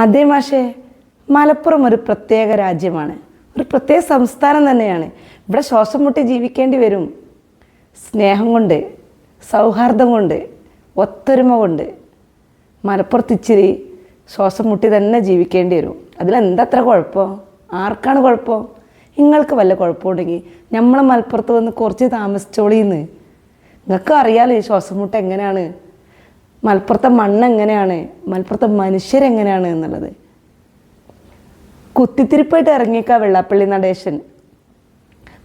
അതെ മാഷേ മലപ്പുറം ഒരു പ്രത്യേക രാജ്യമാണ്. ഒരു പ്രത്യേക സംസ്ഥാനം തന്നെയാണ്. ഇവിടെ ശ്വാസം മുട്ടി ജീവിക്കേണ്ടി വരും. സ്നേഹം കൊണ്ട് സൗഹാർദ്ദം കൊണ്ട് ഒത്തൊരുമ കൊണ്ട് മലപ്പുറത്ത് ഇച്ചിരി ശ്വാസം മുട്ടി തന്നെ ജീവിക്കേണ്ടി വരും. അതിലെന്തത്ര കുഴപ്പം? ആർക്കാണ് കുഴപ്പം? നിങ്ങൾക്ക് വല്ല കുഴപ്പമുണ്ടെങ്കിൽ നമ്മൾ മലപ്പുറത്ത് വന്ന് കുറച്ച് താമസിച്ചോളിന്ന്. നിങ്ങൾക്ക് അറിയാലോ ഈ ശ്വാസം മുട്ട് എങ്ങനെയാണ്? മലപ്പുറത്തെ മണ്ണ് എങ്ങനെയാണ് മലപ്പുറത്തെ മനുഷ്യരെങ്ങനെയാണ് എന്നുള്ളത്. കുത്തിത്തിരിപ്പായിട്ട് ഇറങ്ങിയേക്ക വെള്ളാപ്പള്ളി നടേശൻ.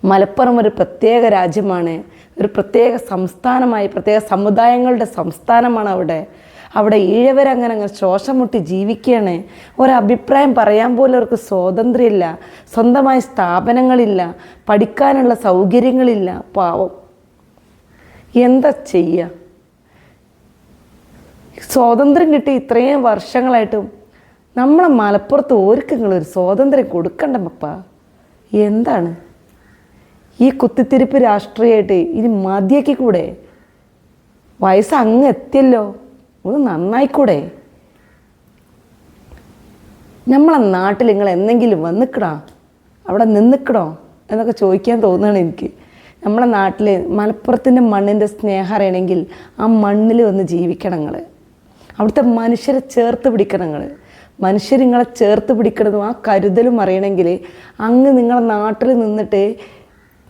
മലപ്പുറം ഒരു പ്രത്യേക രാജ്യമാണ്. ഒരു പ്രത്യേക സംസ്ഥാനമായി പ്രത്യേക സമുദായങ്ങളുടെ സംസ്ഥാനമാണ് അവിടെ. അവിടെ ഈഴവരങ്ങനെ അങ്ങനെ ശോഷം മുട്ടി ജീവിക്കുകയാണ്. ഒരഭിപ്രായം പറയാൻ പോലും അവർക്ക് സ്വാതന്ത്ര്യമില്ല. സ്വന്തമായ സ്ഥാപനങ്ങളില്ല. പഠിക്കാനുള്ള സൗകര്യങ്ങളില്ല. പാവം. എന്താ ചെയ്യുക? സ്വാതന്ത്ര്യം കിട്ടി ഇത്രയും വർഷങ്ങളായിട്ടും നമ്മളെ മലപ്പുറത്ത് ഓർക്ക് ഒരു സ്വാതന്ത്ര്യം കൊടുക്കണ്ട മപ്പ എന്താണ്? ഈ കുത്തിത്തിരിപ്പ് രാഷ്ട്രീയമായിട്ട് ഇനി മതിയാക്കി കൂടെ വയസ്സ് അങ്ങ് എത്തിയല്ലോ ഒന്ന് നന്നായിക്കൂടെ? നമ്മളെ നാട്ടിൽ നിങ്ങൾ എന്തെങ്കിലും വന്നിക്കണോ? അവിടെ നിന്നിക്കണോ? എന്നൊക്കെ ചോദിക്കാൻ തോന്നുകയാണ് എനിക്ക്. നമ്മളെ നാട്ടിൽ മലപ്പുറത്തിന്റെ മണ്ണിന്റെ സ്നേഹം അറിയണമെങ്കിൽ ആ മണ്ണിൽ വന്ന് ജീവിക്കണം നിങ്ങൾ അവിടുത്തെ മനുഷ്യരെ ചേർത്ത് പിടിക്കണം നിങ്ങൾ മനുഷ്യർ നിങ്ങളെ ചേർത്ത് പിടിക്കണതും ആ കരുതലും അറിയണമെങ്കിൽ അങ്ങ് നിങ്ങളെ നാട്ടിൽ നിന്നിട്ട്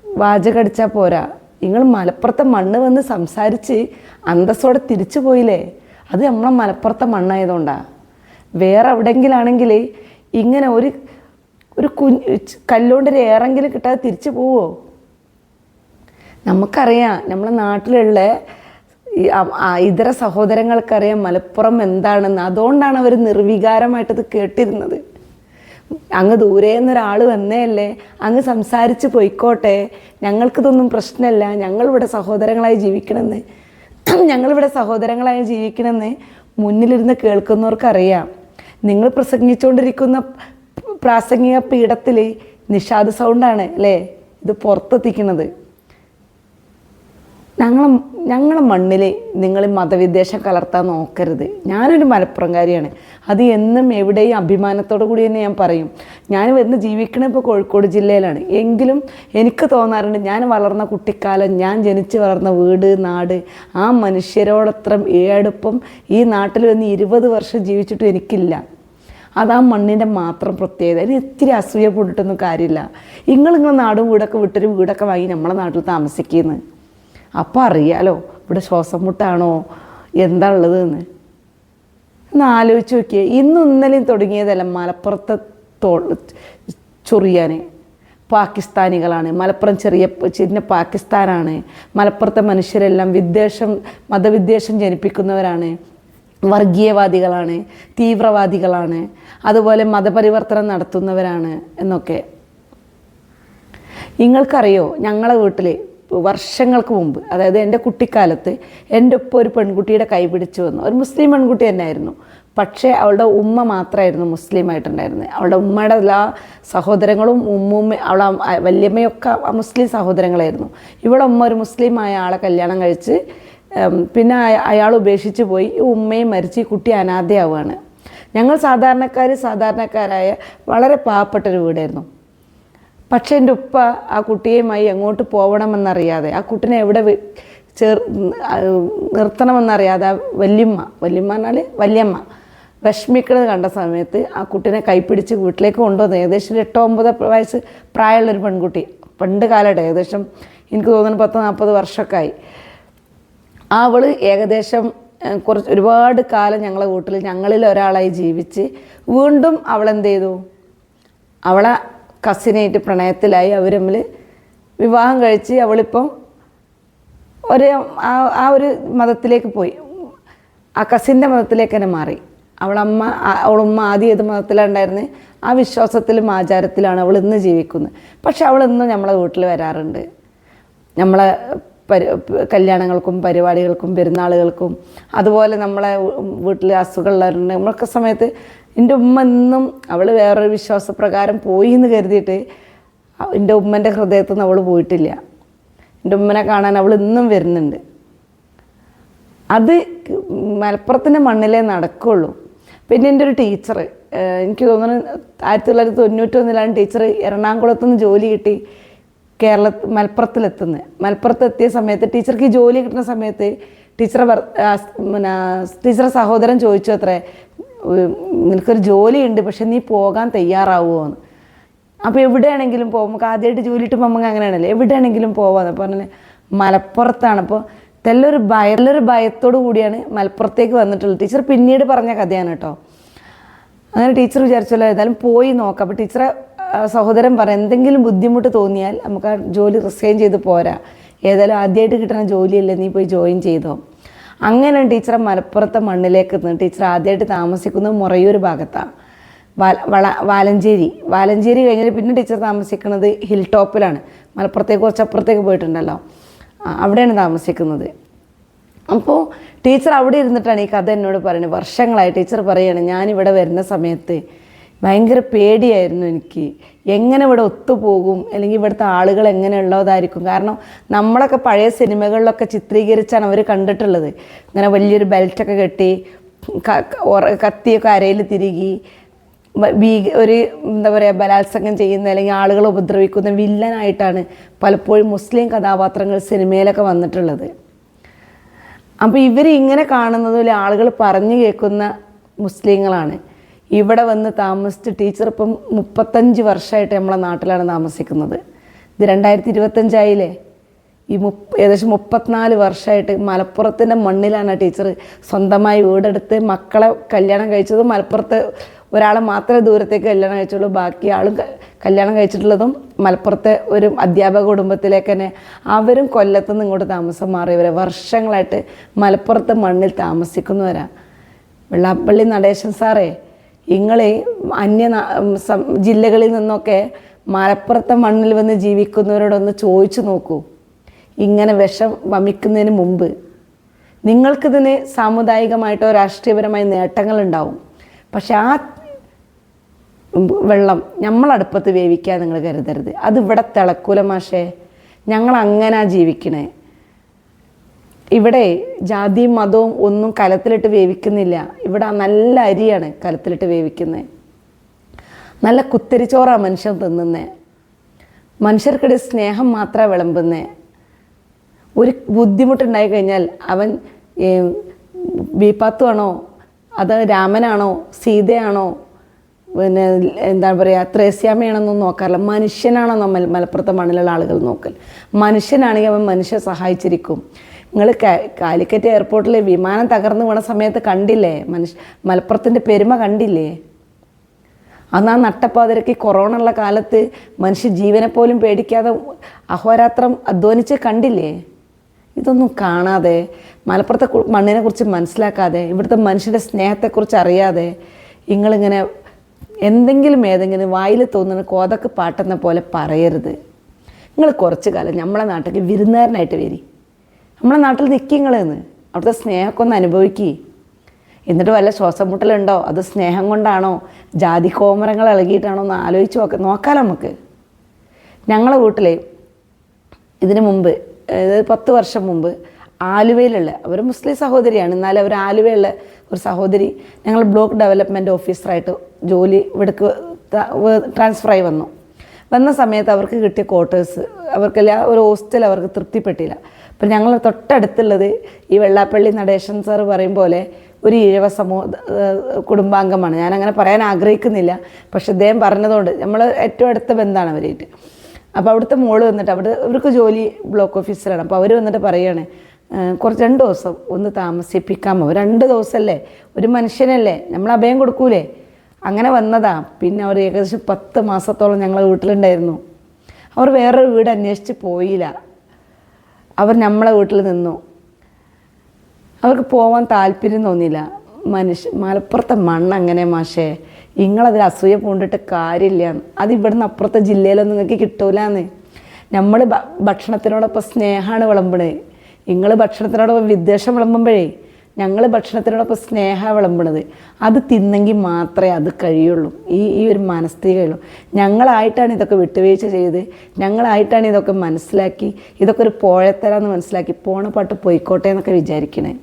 വാചകടിച്ചാൽ പോരാ. നിങ്ങൾ മലപ്പുറത്തെ മണ്ണ് വന്ന് സംസാരിച്ച് അന്തസ്സോടെ തിരിച്ചു പോയില്ലേ? അത് നമ്മളെ മലപ്പുറത്തെ മണ്ണായതുകൊണ്ടാണ് വേറെ എവിടെയെങ്കിലാണെങ്കിൽ ഇങ്ങനെ ഒരു ഒരു കുഞ്ഞ് കല്ലുകൊണ്ട് ഒരു ഏറെങ്കിലും കിട്ടാതെ തിരിച്ചു പോവോ? നമുക്കറിയാം നമ്മളെ നാട്ടിലുള്ള ഇതര സഹോദരങ്ങൾക്കറിയാം മലപ്പുറം എന്താണെന്ന്. അതുകൊണ്ടാണ് അവർ നിർവികാരമായിട്ടത് കേട്ടിരുന്നത്. അങ്ങ് ദൂരെ നിന്നൊരാൾ വന്നേയല്ലേ അങ്ങ് സംസാരിച്ച് പോയിക്കോട്ടെ ഞങ്ങൾക്കിതൊന്നും പ്രശ്നമല്ല ഞങ്ങളിവിടെ സഹോദരങ്ങളായി ജീവിക്കണമെന്ന് ഞങ്ങളിവിടെ സഹോദരങ്ങളായി ജീവിക്കണമെന്ന് മുന്നിലിരുന്ന് കേൾക്കുന്നവർക്കറിയാം. നിങ്ങൾ പ്രസംഗിച്ചുകൊണ്ടിരിക്കുന്ന പ്രാസംഗിക പീഠത്തിൽ നിഷാദ് സൗണ്ടാണ് അല്ലേ? ഇത് പുറത്തെത്തിക്കുന്നത് ഞങ്ങളെ ഞങ്ങളെ മണ്ണിൽ നിങ്ങൾ മതവിദ്വേഷം കലർത്താൻ നോക്കരുത്. ഞാനൊരു മലപ്പുറംകാരിയാണ്. അത് എന്നും എവിടെയും അഭിമാനത്തോടു കൂടി തന്നെ ഞാൻ പറയും. ഞാൻ വന്ന് ജീവിക്കണ ഇപ്പോൾ കോഴിക്കോട് ജില്ലയിലാണ്. എങ്കിലും എനിക്ക് തോന്നാറുണ്ട് ഞാൻ വളർന്ന കുട്ടിക്കാലം ഞാൻ ജനിച്ച് വളർന്ന വീട് നാട് ആ മനുഷ്യരോടത്ര ഏടുപ്പം ഈ നാട്ടിൽ വന്ന് ഇരുപത് വർഷം ജീവിച്ചിട്ടും എനിക്കില്ല. അത് ആ മണ്ണിന്റെ മാത്രം പ്രത്യേകത. അതിന് ഇത്തിരി അസൂയ പൂണ്ടിട്ടൊന്നും കാര്യമില്ല. നിങ്ങൾ നിങ്ങളുടെ നാടും വീടൊക്കെ വിട്ടൊരു വീടൊക്കെ വാങ്ങി നമ്മളെ നാട്ടിൽ താമസിക്കുന്നത് അപ്പോൾ അറിയാലോ ഇവിടെ ശ്വാസം മുട്ടാണോ? എന്താണുള്ളത് എന്ന് ഒന്ന് ആലോചിച്ച് നോക്കിയേ ഇന്നും ഇന്നലെയും തുടങ്ങിയതല്ല മലപ്പുറത്തെ തോ ചൊറിയാൻ പാകിസ്ഥാനികളാണ്. മലപ്പുറം ചെറിയ ചെറിയ പാകിസ്ഥാനാണ്. മലപ്പുറത്തെ മനുഷ്യരെല്ലാം വിദ്വേഷം മതവിദ്വേഷം ജനിപ്പിക്കുന്നവരാണ്. വർഗീയവാദികളാണ് തീവ്രവാദികളാണ്. അതുപോലെ മതപരിവർത്തനം നടത്തുന്നവരാണ് എന്നൊക്കെ. നിങ്ങൾക്കറിയോ ഞങ്ങളെ വീട്ടിൽ വർഷങ്ങൾക്ക് മുമ്പ് അതായത് എന്റെ കുട്ടിക്കാലത്ത് എന്റെ ഒപ്പം ഒരു പെൺകുട്ടിയുടെ കൈ പിടിച്ചു വന്നു. ഒരു മുസ്ലിം പെൺകുട്ടി തന്നെയായിരുന്നു. പക്ഷേ അവളുടെ ഉമ്മ മാത്രമായിരുന്നു മുസ്ലിം ആയിട്ടുണ്ടായിരുന്നത് അവളുടെ ഉമ്മയുടെ എല്ലാ സഹോദരങ്ങളും ഉമ്മുമ്മ അവളെ വല്യമ്മയൊക്കെ മുസ്ലിം സഹോദരങ്ങളായിരുന്നു. ഇവിടെ ഉമ്മ ഒരു മുസ്ലിമായ ആളെ കല്യാണം കഴിച്ച് പിന്നെ അയാൾ ഉപേക്ഷിച്ച് പോയി. ഉമ്മയും മരിച്ച് ഈ കുട്ടി അനാഥയാവുകയാണ്. ഞങ്ങൾ സാധാരണക്കാർ സാധാരണക്കാരായ വളരെ പാവപ്പെട്ടൊരു വീടായിരുന്നു. പക്ഷേ എന്റെ ഉപ്പ ആ കുട്ടിയുമായി എങ്ങോട്ട് പോകണമെന്നറിയാതെ ആ കുട്ടിനെ എവിടെ ചേർ നിർത്തണമെന്നറിയാതെ വല്യമ്മ വല്യമ്മ എന്നാൽ വല്യമ്മ വിഷമിക്കുന്നത് കണ്ട സമയത്ത് ആ കുട്ടീനെ കൈപ്പിടിച്ച് വീട്ടിലേക്ക് കൊണ്ടുവന്നു ഏകദേശം ഒരു എട്ടോ ഒമ്പത് വയസ്സ് പ്രായമുള്ളൊരു പെൺകുട്ടി പണ്ട് കാലമായിട്ട് ഏകദേശം എനിക്ക് തോന്നുന്നു പത്ത് നാൽപ്പത് വർഷമൊക്കെ ആയി അവൾ ഏകദേശം കുറച്ച് ഒരുപാട് കാലം ഞങ്ങളെ വീട്ടിൽ ഞങ്ങളിൽ ഒരാളായി ജീവിച്ച് വീണ്ടും അവളെന്ത് ചെയ്തു? അവളെ കസിനായിട്ട് പ്രണയത്തിലായി അവർ തമ്മിൽ വിവാഹം കഴിച്ച് അവളിപ്പം ഒരു ആ ആ ഒരു മതത്തിലേക്ക് പോയി. ആ കസിന്റെ മതത്തിലേക്ക് തന്നെ മാറി. അവളമ്മ അവളമ്മ ആദ്യം ഏത് മതത്തിലുണ്ടായിരുന്നു ആ വിശ്വാസത്തിലും ആചാരത്തിലാണ് അവൾ ഇന്ന് ജീവിക്കുന്നത്. പക്ഷെ അവൾ നമ്മളെ വീട്ടിൽ വരാറുണ്ട്. നമ്മളെ പരി കല്യാണങ്ങൾക്കും പരിപാടികൾക്കും പെരുന്നാളുകൾക്കും അതുപോലെ നമ്മളെ വീട്ടിലെ അസുഖമുള്ളവരുണ്ട്. നമ്മളൊക്കെ സമയത്ത് എന്റെ ഉമ്മ എന്നും അവൾ വേറൊരു വിശ്വാസപ്രകാരം പോയി എന്ന് കരുതിയിട്ട് എന്റെ ഉമ്മന്റെ ഹൃദയത്തിൽ നിന്ന് അവൾ പോയിട്ടില്ല. എന്റെ ഉമ്മനെ കാണാൻ അവൾ ഇന്നും വരുന്നുണ്ട്. അത് മലപ്പുറത്തിന്റെ മണ്ണിലേ നടക്കുള്ളൂ. പിന്നെ എന്റെ ഒരു ടീച്ചർ എനിക്ക് തോന്നുന്നു ആയിരത്തി തൊള്ളായിരത്തി തൊണ്ണൂറ്റൊന്നിലാണ് ടീച്ചർ എറണാകുളത്തുനിന്ന് ജോലി കിട്ടി. കേരള മലപ്പുറത്തിലെത്തുന്നത് മലപ്പുറത്ത് എത്തിയ സമയത്ത് ടീച്ചർക്ക് ഈ ജോലി കിട്ടുന്ന സമയത്ത് ടീച്ചറെ പിന്നെ ടീച്ചറെ സഹോദരൻ ചോദിച്ചു അത്രേ നിനക്കൊരു ജോലിയുണ്ട് പക്ഷെ നീ പോകാൻ തയ്യാറാവുമോ എന്ന് അപ്പോൾ എവിടെയാണെങ്കിലും പോകും നമുക്ക് ആദ്യമായിട്ട് ജോലി കിട്ടുമ്പോൾ നമുക്ക് അങ്ങനെയാണല്ലോ. എവിടെയാണെങ്കിലും പോവാന്ന്. അപ്പോൾ മലപ്പുറത്താണ്. അപ്പോൾ തെല്ലൊരു ഭയ നല്ലൊരു ഭയത്തോടു കൂടിയാണ് മലപ്പുറത്തേക്ക് വന്നിട്ടുള്ളത്. ടീച്ചർ പിന്നീട് പറഞ്ഞ കഥയാണ് കേട്ടോ. അങ്ങനെ ടീച്ചർ വിചാരിച്ചല്ലോ ഏതായാലും പോയി നോക്കാം. അപ്പോൾ ടീച്ചറെ സഹോദരൻ പറ എന്തെങ്കിലും ബുദ്ധിമുട്ട് തോന്നിയാൽ നമുക്ക് ആ ജോലി റിസൈൻ ചെയ്ത് പോരാ. ഏതായാലും ആദ്യമായിട്ട് കിട്ടുന്ന ജോലിയല്ലേ നീ പോയി ജോയിൻ ചെയ്തോ. അങ്ങനെ ടീച്ചറെ മലപ്പുറത്തെ മണ്ണിലേക്ക് നിന്ന് ടീച്ചർ ആദ്യമായിട്ട് താമസിക്കുന്നത് മുറയൂർ ഭാഗത്താണ് വള വാലഞ്ചേരി. വാലഞ്ചേരി കഴിഞ്ഞിട്ട് പിന്നെ ടീച്ചർ താമസിക്കുന്നത് ഹിൽ ടോപ്പിലാണ് മലപ്പുറത്തേക്ക് കുറച്ച് അപ്പുറത്തേക്ക് പോയിട്ടുണ്ടല്ലോ. അവിടെയാണ് താമസിക്കുന്നത്. അപ്പോൾ ടീച്ചർ അവിടെ ഇരുന്നിട്ടാണ് ഈ കഥ എന്നോട് പറയുന്നത്. വർഷങ്ങളായി ടീച്ചർ പറയുകയാണ് ഞാനിവിടെ വരുന്ന സമയത്ത് ഭയങ്കര പേടിയായിരുന്നു എനിക്ക്. എങ്ങനെ ഇവിടെ ഒത്തുപോകും? അല്ലെങ്കിൽ ഇവിടുത്തെ ആളുകൾ എങ്ങനെയുള്ളതായിരിക്കും കാരണം നമ്മളൊക്കെ പഴയ സിനിമകളിലൊക്കെ ചിത്രീകരിച്ചാണ് അവർ കണ്ടിട്ടുള്ളത്. ഇങ്ങനെ വലിയൊരു ബെൽറ്റൊക്കെ കെട്ടി കത്തിയൊക്കെ അരയിൽ തിരികി ഭീ ഒരു എന്താ പറയുക ബലാത്സംഗം ചെയ്യുന്ന അല്ലെങ്കിൽ ആളുകളെ ഉപദ്രവിക്കുന്ന വില്ലനായിട്ടാണ് പലപ്പോഴും മുസ്ലിം കഥാപാത്രങ്ങൾ സിനിമയിലൊക്കെ വന്നിട്ടുള്ളത്. അപ്പോൾ ഇവർ ഇങ്ങനെ കാണുന്നതിൽ ആളുകൾ പറഞ്ഞു കേൾക്കുന്ന മുസ്ലിങ്ങളാണ്. ഇവിടെ വന്ന് താമസിച്ച് ടീച്ചർ ഇപ്പം മുപ്പത്തഞ്ച് വർഷമായിട്ട് നമ്മളെ നാട്ടിലാണ് താമസിക്കുന്നത്. ഇത് രണ്ടായിരത്തി ഇരുപത്തഞ്ചായില്ലേ ഈ മുപ്പ ഏകദേശം മുപ്പത്തിനാല് വർഷമായിട്ട് മലപ്പുറത്തിന്റെ മണ്ണിലാണ് ടീച്ചർ സ്വന്തമായി വീടെടുത്ത് മക്കളെ കല്യാണം കഴിച്ചത് മലപ്പുറത്ത് ഒരാളെ മാത്രമേ ദൂരത്തേക്ക് കല്യാണം കഴിച്ചുള്ളൂ. ബാക്കി ആളും കല്യാണം കഴിച്ചിട്ടുള്ളതും മലപ്പുറത്തെ ഒരു അധ്യാപക കുടുംബത്തിലേക്ക് തന്നെ അവരും കൊല്ലത്തു നിന്ന് ഇങ്ങോട്ട് താമസം മാറിയവരെ വർഷങ്ങളായിട്ട് മലപ്പുറത്തെ മണ്ണിൽ താമസിക്കുന്നവരാണ് വെള്ളാപ്പള്ളി നടേശൻ സാറേ നിങ്ങൾ അന്യ ജില്ലകളിൽ നിന്നൊക്കെ മലപ്പുറത്തെ മണ്ണിൽ വന്ന് ജീവിക്കുന്നവരോടൊന്ന് ചോദിച്ചു നോക്കൂ. ഇങ്ങനെ വിഷം വമിക്കുന്നതിന് മുമ്പ് നിങ്ങൾക്കിതിന് സാമുദായികമായിട്ടോ രാഷ്ട്രീയപരമായ നേട്ടങ്ങളുണ്ടാവും. പക്ഷെ ആ വെള്ളം നമ്മളടുപ്പത്ത് വേവിക്കാൻ നിങ്ങൾ കരുതരുത്. അത് ഇവിടെ തിളക്കൂല മാഷേ. ഞങ്ങൾ അങ്ങനെ ജീവിക്കണേ. ഇവിടെ ജാതിയും മതവും ഒന്നും കലത്തിലിട്ട് വേവിക്കുന്നില്ല. ഇവിടെ നല്ല അരിയാണ് കലത്തിലിട്ട് വേവിക്കുന്നത് നല്ല കുത്തരിച്ചോറാണ് മനുഷ്യൻ തിന്നുന്നത് മനുഷ്യർക്കിടെ സ്നേഹം മാത്രമാണ് വിളമ്പുന്നത് ഒരു ബുദ്ധിമുട്ടുണ്ടായി കഴിഞ്ഞാൽ അവൻ ബീപ്പാത്തുവാണോ? അത് രാമനാണോ? സീതയാണോ? പിന്നെ എന്താ പറയുക ത്രേസ്യാമയാണെന്നൊന്നും നോക്കാറില്ല. മനുഷ്യനാണോ നമ്മൾ മലപ്പുറത്തെ മണ്ണിലുള്ള ആളുകൾ നോക്കൽ? മനുഷ്യനാണെങ്കിൽ അവൻ മനുഷ്യനെ സഹായിച്ചിരിക്കും. നിങ്ങൾ കാലിക്കറ്റ് എയർപോർട്ടിൽ വിമാനം തകർന്നു പോണ സമയത്ത് കണ്ടില്ലേ? മനുഷ്യ മലപ്പുറത്തിന്റെ പെരുമ കണ്ടില്ലേ? അന്ന് ആ നട്ടപ്പാതിരക്ക് കൊറോണ ഉള്ള കാലത്ത് മനുഷ്യ ജീവനെ പോലും പേടിക്കാതെ അഹോരാത്രം അധ്വാനിച്ച് കണ്ടില്ലേ? ഇതൊന്നും കാണാതെ മലപ്പുറത്തെ കു- മണ്ണിനെ കുറിച്ച് മനസ്സിലാക്കാതെ ഇവിടുത്തെ മനുഷ്യന്റെ സ്നേഹത്തെക്കുറിച്ച് അറിയാതെ നിങ്ങളിങ്ങനെ എന്തെങ്കിലും ഏതെങ്കിലും വായിൽ തോന്നുന്ന കോതക്ക് പാട്ടെന്ന പോലെ പറയരുത്. നിങ്ങൾ കുറച്ച് കാലം നമ്മളെ നാട്ടിലേക്ക് വിരുന്നുകാരനായിട്ട് വരി. നമ്മളെ നാട്ടിൽ നിൽക്കിങ്ങളെന്ന് അവിടുത്തെ സ്നേഹമൊക്കെ ഒന്ന് അനുഭവിക്കുക എന്നിട്ട് വല്ല ശ്വാസം മുട്ടലുണ്ടോ അത് സ്നേഹം കൊണ്ടാണോ? ജാതി കോമരങ്ങൾ ഇളകിയിട്ടാണോ? എന്ന് ആലോചിച്ച് നോക്ക നോക്കാലോ നമുക്ക്. ഞങ്ങളെ വീട്ടിൽ ഇതിനു മുമ്പ് അതായത് പത്ത് വർഷം മുമ്പ് ആലുവയിലുള്ള അവർ മുസ്ലിം സഹോദരിയാണ്. എന്നാലും അവർ ആലുവയുള്ള ഒരു സഹോദരി ഞങ്ങൾ ബ്ലോക്ക് ഡെവലപ്മെന്റ് ഓഫീസറായിട്ട് ജോലി ഇവിടേക്ക് ട്രാൻസ്ഫറായി വന്നു. വന്ന സമയത്ത് അവർക്ക് കിട്ടിയ ക്വാർട്ടേഴ്സ് അവർക്കെല്ലാം ഒരു ഹോസ്റ്റൽ അവർക്ക് തൃപ്തിപ്പെട്ടില്ല. അപ്പം ഞങ്ങൾ തൊട്ടടുത്തുള്ളത് ഈ വെള്ളാപ്പള്ളി നടേശൻ സാർ പറയും പോലെ ഒരു ഇഴവ സമൂഹ കുടുംബാംഗമാണ്. ഞാനങ്ങനെ പറയാൻ ആഗ്രഹിക്കുന്നില്ല. പക്ഷെ അദ്ദേഹം പറഞ്ഞതുകൊണ്ട് നമ്മൾ ഏറ്റവും അടുത്ത ബന്ധമാണ് അവരായിട്ട്. അപ്പോൾ അവിടുത്തെ മോൾ വന്നിട്ട് അവിടെ ഇവർക്ക് ജോലി ബ്ലോക്ക് ഓഫീസിലാണ്. അപ്പോൾ അവർ വന്നിട്ട് പറയുകയാണ് കുറച്ച് രണ്ട് ദിവസം ഒന്ന് താമസിപ്പിക്കാമോ രണ്ട് ദിവസമല്ലേ ഒരു മനുഷ്യനല്ലേ? നമ്മൾ അഭയം കൊടുക്കൂലേ? അങ്ങനെ വന്നതാ. പിന്നെ അവർ ഏകദേശം പത്ത് മാസത്തോളം ഞങ്ങളെ വീട്ടിലുണ്ടായിരുന്നു. അവർ വേറൊരു വീട് അന്വേഷിച്ച് പോയില്ല. അവർ നമ്മളെ വീട്ടിൽ നിന്നു. അവർക്ക് പോകാൻ താല്പര്യം തോന്നിയില്ല. മനുഷ്യ മലപ്പുറത്തെ മണ്ണ് അങ്ങനെ മാഷേ? നിങ്ങളതിൽ അസൂയ പൂണ്ടിട്ട് കാര്യമില്ല. അത് ഇവിടുന്ന് അപ്പുറത്തെ ജില്ലയിലൊന്നും നിങ്ങൾക്ക് കിട്ടൂലെന്ന്. നമ്മൾ ഭക്ഷണത്തിനോടൊപ്പം സ്നേഹമാണ് വിളമ്പണേ നിങ്ങൾ ഭക്ഷണത്തിനോടൊപ്പം വിദ്വേഷം വിളമ്പുമ്പോഴേ ഞങ്ങൾ ഭക്ഷണത്തിനോടൊപ്പം സ്നേഹ വിളമ്പണത് അത് തിന്നെങ്കിൽ മാത്രമേ അത് കഴിയുള്ളൂ. ഈ ഈ ഒരു മനസ്ഥിതി ഞങ്ങളായിട്ടാണ് ഇതൊക്കെ വിട്ടുവീഴ്ച ചെയ്ത് ഞങ്ങളായിട്ടാണ് ഇതൊക്കെ മനസ്സിലാക്കി ഇതൊക്കെ ഒരു പോഴത്തരാന്ന് മനസ്സിലാക്കി പോണ പാട്ട് പോയിക്കോട്ടെ എന്നൊക്കെ വിചാരിക്കണേ.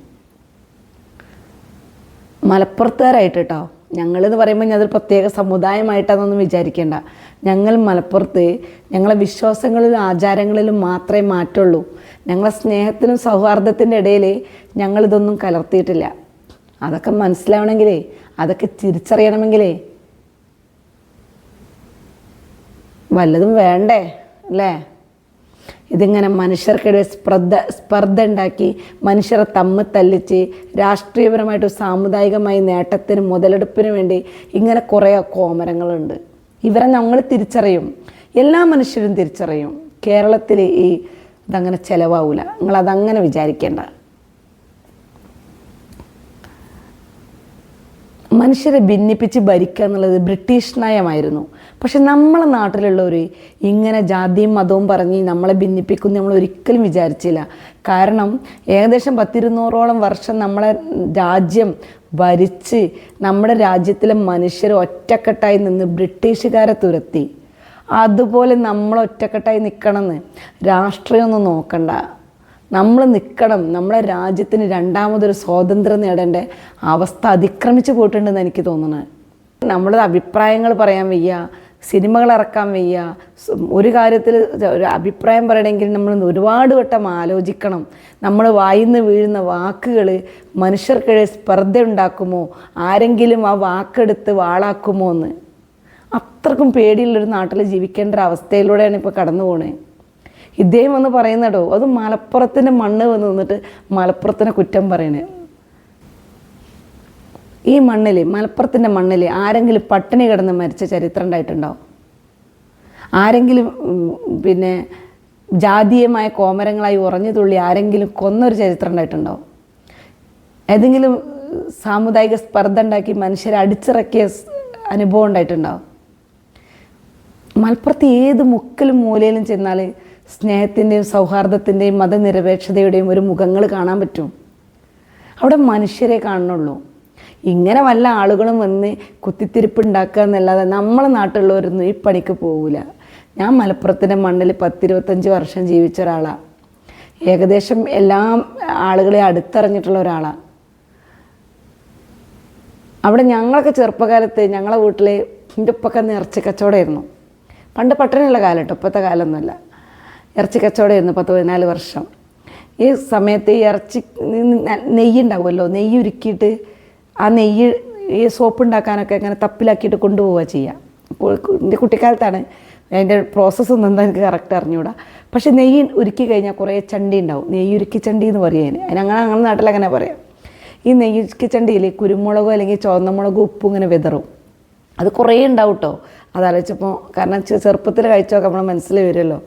മലപ്പുറത്തുകാരായിട്ട് കേട്ടോ ഞങ്ങളെന്ന് പറയുമ്പോൾ ഞാനൊരു പ്രത്യേക സമുദായമായിട്ടാണെന്നൊന്നും വിചാരിക്കേണ്ട. ഞങ്ങൾ മലപ്പുറത്ത് ഞങ്ങളെ വിശ്വാസങ്ങളിലും ആചാരങ്ങളിലും മാത്രമേ മാറ്റുള്ളൂ. ഞങ്ങളെ സ്നേഹത്തിനും സൗഹാർദ്ദത്തിന്റെ ഇടയിൽ ഞങ്ങളിതൊന്നും കലർത്തിയിട്ടില്ല. അതൊക്കെ മനസ്സിലാവണമെങ്കിലേ അതൊക്കെ തിരിച്ചറിയണമെങ്കിലേ. വല്ലതും വേണ്ടേ അല്ലേ? ഇതിങ്ങനെ മനുഷ്യർക്കിടെ സ്പർദ്ധ സ്പർദ്ധ ഉണ്ടാക്കി മനുഷ്യരെ തമ്മിൽ തല്ലിച്ച് രാഷ്ട്രീയപരമായിട്ട് സാമുദായികമായി നേട്ടത്തിന് മുതലെടുപ്പിന് വേണ്ടി ഇങ്ങനെ കുറേ കോമരങ്ങളുണ്ട്. ഇവരെ ഞങ്ങൾ തിരിച്ചറിയും. എല്ലാ മനുഷ്യരും തിരിച്ചറിയും. കേരളത്തിൽ ഈ ഇതങ്ങനെ ചിലവാവില്ല നിങ്ങളതങ്ങനെ വിചാരിക്കേണ്ട. മനുഷ്യരെ ഭിന്നിപ്പിച്ച് ഭരിക്കുക എന്നുള്ളത് ബ്രിട്ടീഷ് നയമായിരുന്നു. പക്ഷെ നമ്മളെ നാട്ടിലുള്ളവർ ഇങ്ങനെ ജാതിയും മതവും പറഞ്ഞ് നമ്മളെ ഭിന്നിപ്പിക്കും നമ്മൾ ഒരിക്കലും വിചാരിച്ചില്ല. കാരണം ഏകദേശം പത്തിരുന്നൂറോളം വർഷം നമ്മളെ രാജ്യം ഭരിച്ച് നമ്മുടെ രാജ്യത്തിലെ മനുഷ്യർ ഒറ്റക്കെട്ടായി നിന്ന് ബ്രിട്ടീഷുകാരെ തുരത്തി. അതുപോലെ നമ്മൾ ഒറ്റക്കെട്ടായി നിൽക്കണമെന്ന് രാഷ്ട്രീയമൊന്നും നോക്കണ്ട. നമ്മൾ നിൽക്കണം നമ്മുടെ രാജ്യത്തിന് രണ്ടാമതൊരു സ്വാതന്ത്ര്യം നേടേണ്ട അവസ്ഥ അതിക്രമിച്ചു പോയിട്ടുണ്ടെന്ന് എനിക്ക് തോന്നുന്നത് നമ്മുടെ അഭിപ്രായങ്ങൾ പറയാൻ വയ്യ. സിനിമകൾ ഇറക്കാൻ വയ്യ. ഒരു കാര്യത്തിൽ ഒരു അഭിപ്രായം പറയണമെങ്കിൽ നമ്മൾ ഒരുപാട് വട്ടം ആലോചിക്കണം. നമ്മൾ വായിന്ന് വീഴുന്ന വാക്കുകൾ മനുഷ്യർക്കിടെ സ്പർദ്ധ ഉണ്ടാക്കുമോ ആരെങ്കിലും ആ വാക്കെടുത്ത് വാളാക്കുമോ എന്ന്. അത്രക്കും പേടിയുള്ളൊരു നാട്ടിൽ ജീവിക്കേണ്ട ഒരു അവസ്ഥയിലൂടെയാണ് ഇപ്പോൾ കടന്നു പോണേ. ഇദ്ദേഹം വന്ന് പറയുന്നടോ അത് മലപ്പുറത്തിന്റെ മണ്ണ് വന്ന് നിന്നിട്ട് മലപ്പുറത്തിനെ കുറ്റം പറയണേ. ഈ മണ്ണിൽ മലപ്പുറത്തിന്റെ മണ്ണിൽ ആരെങ്കിലും പട്ടിണി കിടന്ന് മരിച്ച ചരിത്രം ഉണ്ടായിട്ടുണ്ടോ ആരെങ്കിലും പിന്നെ ജാതീയമായ കോമരങ്ങളായി ഉറഞ്ഞു തുള്ളി ആരെങ്കിലും കൊന്നൊരു ചരിത്രം ഉണ്ടായിട്ടുണ്ടോ ഏതെങ്കിലും സാമുദായിക സ്പർദ്ധ ഉണ്ടാക്കി മനുഷ്യരെ അടിച്ചിറക്കിയ അനുഭവം ഉണ്ടായിട്ടുണ്ടോ മലപ്പുറത്ത് ഏത് മുക്കിലും മൂലയിലും ചെന്നാൽ സ്നേഹത്തിന്റെയും സൗഹാർദ്ദത്തിന്റെയും മതനിരപേക്ഷതയുടെയും ഒരു മുഖങ്ങൾ കാണാൻ പറ്റും. അവിടെ മനുഷ്യരെ കാണുന്നുള്ളൂ. ഇങ്ങനെ വല്ല ആളുകളും വന്ന് കുത്തിത്തിരിപ്പ് ഉണ്ടാക്കുക എന്നല്ലാതെ നമ്മളെ നാട്ടിലുള്ളവരൊന്നും ഈ പണിക്ക് പോകില്ല ഞാൻ മലപ്പുറത്തിന്റെ മണ്ണിൽ പത്തിരുപത്തഞ്ച് വർഷം ജീവിച്ച ഒരാളാണ് ഏകദേശം എല്ലാ ആളുകളെ അടുത്തറിഞ്ഞിട്ടുള്ള ഒരാളാണ് അവിടെ ഞങ്ങളൊക്കെ ചെറുപ്പകാലത്ത് ഞങ്ങളെ വീട്ടിൽ എന്റെ ഉപ്പൊക്കെ അന്ന് ഇറച്ചി കച്ചവടമായിരുന്നു. പണ്ട് പട്ടണമുള്ള കാലം കേട്ടോ ഇപ്പോഴത്തെ കാലമൊന്നുമല്ല. ഇറച്ചി കച്ചവടമായിരുന്നു പത്ത് പതിനാല് വർഷം. ഈ സമയത്ത് ഈ ഇറച്ചി നെയ്യ് ഉണ്ടാവുമല്ലോ നെയ്യ് ഉരുക്കിയിട്ട് ആ നെയ്യ് ഈ സോപ്പ് ഉണ്ടാക്കാനൊക്കെ ഇങ്ങനെ തപ്പിലാക്കിയിട്ട് കൊണ്ടുപോവുക ചെയ്യുക എന്റെ കുട്ടിക്കാലത്താണ് അതിന്റെ പ്രോസസ്സ് എന്താ എനിക്ക് കറക്റ്റ് അറിഞ്ഞുകൂടാ പക്ഷേ നെയ്യ് ഉരുക്കി കഴിഞ്ഞാൽ കുറേ ചണ്ടി ഉണ്ടാവും. നെയ്യ് ഉരുക്കി ചണ്ടി എന്ന് പറയുക അതിന്. ഞങ്ങൾ ഞങ്ങളുടെ നാട്ടിലങ്ങനെ പറയാം. ഈ നെയ്യ് ചണ്ടിയിൽ കുരുമുളകോ അല്ലെങ്കിൽ ചുവന്നമുളകോ ഉപ്പും ഇങ്ങനെ വിതറും. അത് കുറേ ഉണ്ടാവും കേട്ടോ അതാലോചിച്ചപ്പോൾ കാരണം ചെറുപ്പത്തിൽ കഴിച്ചൊക്കെ നമ്മൾ മനസ്സിൽ വരുമല്ലോ.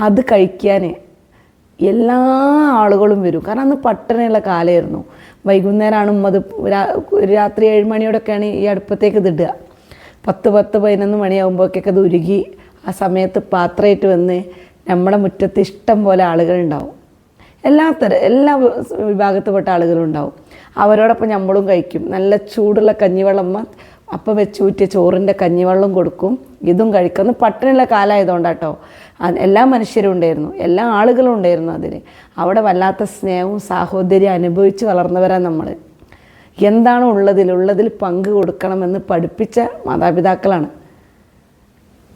അത് കഴിക്കാൻ എല്ലാ ആളുകളും വരും. കാരണം അന്ന് പട്ടണയുള്ള കാലമായിരുന്നു. വൈകുന്നേരമാണ് ഉമ്മ അത് രാത്രി ഏഴ് മണിയോടൊക്കെയാണ് ഈ അടുപ്പത്തേക്ക് ഇതിടുക പത്ത് പത്ത് പതിനൊന്ന് മണിയാകുമ്പോഴേക്കൊക്കെ അത് ഉരുകി ആ സമയത്ത് പാത്രമായിട്ട് വന്ന് നമ്മുടെ മുറ്റത്ത് ഇഷ്ടം പോലെ ആളുകളുണ്ടാവും. എല്ലാ തരം എല്ലാ വിഭാഗത്തിൽപ്പെട്ട ആളുകളും ഉണ്ടാവും അവരോടൊപ്പം നമ്മളും കഴിക്കും. നല്ല ചൂടുള്ള കഞ്ഞിവെള്ളം അപ്പം വെച്ച് ഊറ്റിയ ചോറിന്റെ കഞ്ഞിവെള്ളം കൊടുക്കും. ഇതും കഴിക്കും. ഒന്ന് പട്ടിണിയുള്ള കാലമായതുകൊണ്ടാട്ടോ. എല്ലാ മനുഷ്യരും ഉണ്ടായിരുന്നു എല്ലാ ആളുകളും ഉണ്ടായിരുന്നു അതിൽ അവിടെ വല്ലാത്ത സ്നേഹവും സാഹോദര്യം അനുഭവിച്ച് വളർന്നവരാണ് നമ്മൾ എന്താണ് ഉള്ളതിൽ ഉള്ളതിൽ പങ്ക് കൊടുക്കണമെന്ന് പഠിപ്പിച്ച മാതാപിതാക്കളാണ്.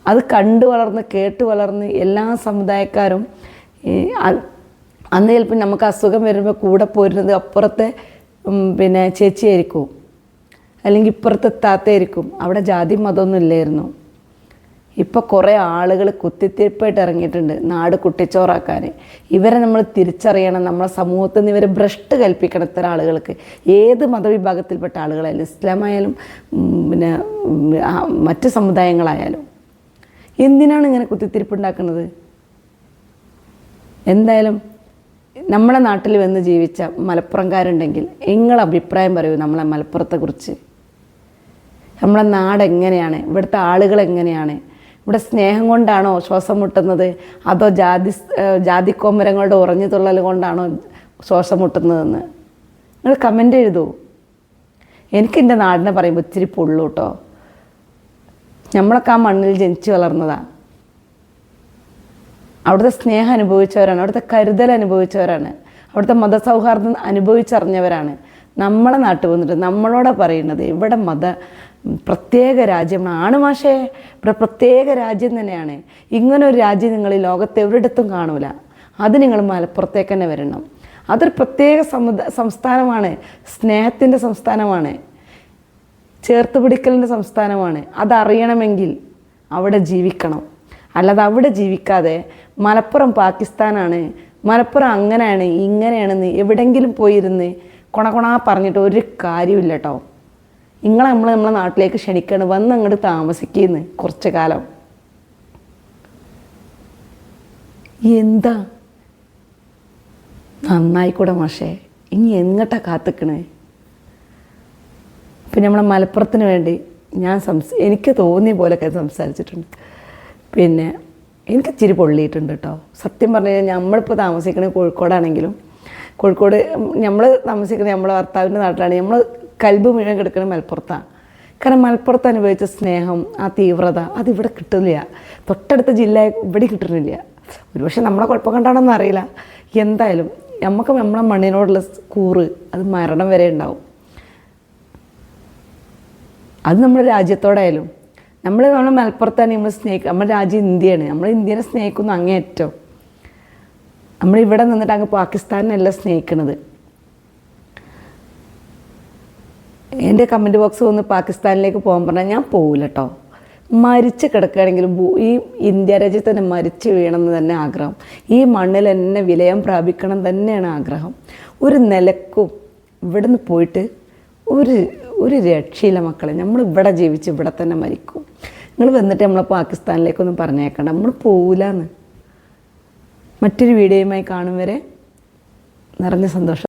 അത് കണ്ടു വളർന്ന് കേട്ട് വളർന്ന് എല്ലാ സമുദായക്കാരും അന്ന് ചിലപ്പോൾ നമുക്ക് അസുഖം വരുമ്പോൾ കൂടെ പോരുന്നത് അപ്പുറത്തെ പിന്നെ ചേച്ചിയായിരിക്കും. അല്ലെങ്കിൽ ഇപ്പുറത്തെ താത്തയായിരിക്കും. അവിടെ ജാതി മതമൊന്നും ഇല്ലായിരുന്നു. ഇപ്പോൾ കുറേ ആളുകൾ കുത്തിത്തിരിപ്പായിട്ട് ഇറങ്ങിയിട്ടുണ്ട് നാട് കുട്ടിച്ചോറാക്കാൻ ഇവരെ നമ്മൾ തിരിച്ചറിയണം നമ്മളെ സമൂഹത്തിൽ നിന്ന് ഇവരെ ഭ്രഷ്ട് കൽപ്പിക്കണം ഇത്തരം ആളുകൾക്ക്. ഏത് മതവിഭാഗത്തിൽപ്പെട്ട ആളുകളായാലും ഇസ്ലാമായാലും പിന്നെ മറ്റ് സമുദായങ്ങളായാലും. എന്തിനാണ് ഇങ്ങനെ കുത്തിത്തിരിപ്പ് ഉണ്ടാക്കുന്നത്? എന്തായാലും നമ്മുടെ നാട്ടിൽ വന്ന് ജീവിച്ച മലപ്പുറംകാരുണ്ടെങ്കിൽ നിങ്ങളെ അഭിപ്രായം പറയൂ നമ്മളെ മലപ്പുറത്തെക്കുറിച്ച്. നമ്മുടെ നാട് എങ്ങനെയാണ് ഇവിടുത്തെ ആളുകൾ എങ്ങനെയാണ് ഇവിടെ സ്നേഹം കൊണ്ടാണോ ശ്വാസം മുട്ടുന്നത്? അതോ ജാതി ജാതി ജാതിക്കോമരങ്ങളുടെ ഉറഞ്ഞു തുള്ളൽ കൊണ്ടാണോ ശ്വാസം മുട്ടുന്നതെന്ന്? നിങ്ങൾ കമന്റ് എഴുതൂ. എനിക്ക് എന്റെ നാടിനെ പറയുമ്പോൾ ഇത്തിരി പൊള്ളു കേട്ടോ. നമ്മളൊക്കെ ആ മണ്ണിൽ ജനിച്ചു വളർന്നതാണ് അവിടുത്തെ സ്നേഹം അനുഭവിച്ചവരാണ് അവിടുത്തെ കരുതൽ അനുഭവിച്ചവരാണ് അവിടുത്തെ മതസൗഹാർദ്ദം അനുഭവിച്ചറിഞ്ഞവരാണ്. നമ്മളെ നാട്ടിൽ വന്നിട്ട് നമ്മളോടെ പറയുന്നത് ഇവിടെ മത പ്രത്യേക രാജ്യമാണ് ആണ് മാഷേ ഇവിടെ പ്രത്യേക രാജ്യം തന്നെയാണ്. ഇങ്ങനെ ഒരു രാജ്യം നിങ്ങൾ ഈ ലോകത്ത് എവിടെടുത്തും കാണൂല. അത് നിങ്ങൾ മലപ്പുറത്തേക്ക് തന്നെ വരണം. അതൊരു പ്രത്യേക സമുദ സംസ്ഥാനമാണ്. സ്നേഹത്തിന്റെ സംസ്ഥാനമാണ്. ചേർത്ത് പിടിക്കലിന്റെ സംസ്ഥാനമാണ്. അതറിയണമെങ്കിൽ അവിടെ ജീവിക്കണം. അല്ലാതെ അവിടെ ജീവിക്കാതെ മലപ്പുറം പാകിസ്ഥാനാണ്. മലപ്പുറം അങ്ങനെയാണ് ഇങ്ങനെയാണെന്ന് എവിടെങ്കിലും പോയിരുന്ന് കൊണ കൊണകൊണാ പറഞ്ഞിട്ട് ഒരു കാര്യമില്ല കേട്ടോ. നിങ്ങളെ നമ്മൾ നമ്മളെ നാട്ടിലേക്ക് ക്ഷണിക്കണം. വന്ന് അങ്ങോട്ട് താമസിക്കുന്നു കുറച്ച് കാലം. എന്താ? നന്നായിക്കൂടെ മാഷേ. ഇനി എങ്ങട്ടാ കാത്തിക്കണേ? പിന്നെ നമ്മളെ മലപ്പുറത്തിന് വേണ്ടി ഞാൻ സംസ എനിക്ക് തോന്നിയ പോലെയൊക്കെ സംസാരിച്ചിട്ടുണ്ട്. പിന്നെ എനിക്ക് ഇച്ചിരി പൊള്ളിയിട്ടുണ്ട് കേട്ടോ സത്യം പറഞ്ഞു കഴിഞ്ഞാൽ നമ്മളിപ്പോൾ താമസിക്കുന്നത് കോഴിക്കോടാണെങ്കിലും കോഴിക്കോട് നമ്മൾ താമസിക്കുന്നത് നമ്മളെ ഭർത്താവിന്റെ നാട്ടിലാണ് നമ്മൾ കൽബ് മുഴുവൻ കിടക്കുന്നത് മലപ്പുറത്താണ് കാരണം മലപ്പുറത്ത് അനുഭവിച്ച സ്നേഹം ആ തീവ്രത അതിവിടെ കിട്ടുന്നില്ല. തൊട്ടടുത്ത ജില്ല ഇവിടെ കിട്ടുന്നില്ല. ഒരുപക്ഷെ നമ്മളെ കുഴപ്പം കണ്ടാണോ അറിയില്ല. എന്തായാലും നമുക്ക് നമ്മളെ മണ്ണിനോടുള്ള കൂറ് അത് മരണം വരെ ഉണ്ടാവും. അത് നമ്മുടെ രാജ്യത്തോടായാലും നമ്മൾ നമ്മൾ മലപ്പുറത്താണ് നമ്മൾ സ്നേഹിക്കുക നമ്മുടെ രാജ്യം ഇന്ത്യയാണ്. നമ്മൾ ഇന്ത്യനെ സ്നേഹിക്കുന്നു അങ്ങേയറ്റം. നമ്മളിവിടെ നിന്നിട്ട് അങ്ങ് പാകിസ്ഥാനല്ല സ്നേഹിക്കുന്നത് എന്റെ കമന്റ് ബോക്സ് വന്ന് പാകിസ്ഥാനിലേക്ക് പോകാൻ പറഞ്ഞാൽ ഞാൻ പോകില്ല കേട്ടോ മരിച്ച് കിടക്കുകയാണെങ്കിലും ഈ ഇന്ത്യ രാജ്യത്ത് തന്നെ മരിച്ച് വീണമെന്ന് തന്നെ ആഗ്രഹം. ഈ മണ്ണിൽ എന്നെ വിലയം പ്രാപിക്കണം തന്നെയാണ് ആഗ്രഹം. ഒരു നിലക്കും ഇവിടെ നിന്ന് പോയിട്ട് ഒരു ഒരു രക്ഷയില്ല മക്കളെ. നമ്മൾ ഇവിടെ ജീവിച്ച് ഇവിടെ തന്നെ മരിക്കും. നിങ്ങൾ വന്നിട്ട് നമ്മളെ പാകിസ്ഥാനിലേക്കൊന്നും പറഞ്ഞേക്കണ്ട. നമ്മൾ പോവില്ലാന്ന് മറ്റൊരു വീഡിയോയുമായി കാണും വരെ നിറഞ്ഞ സന്തോഷം.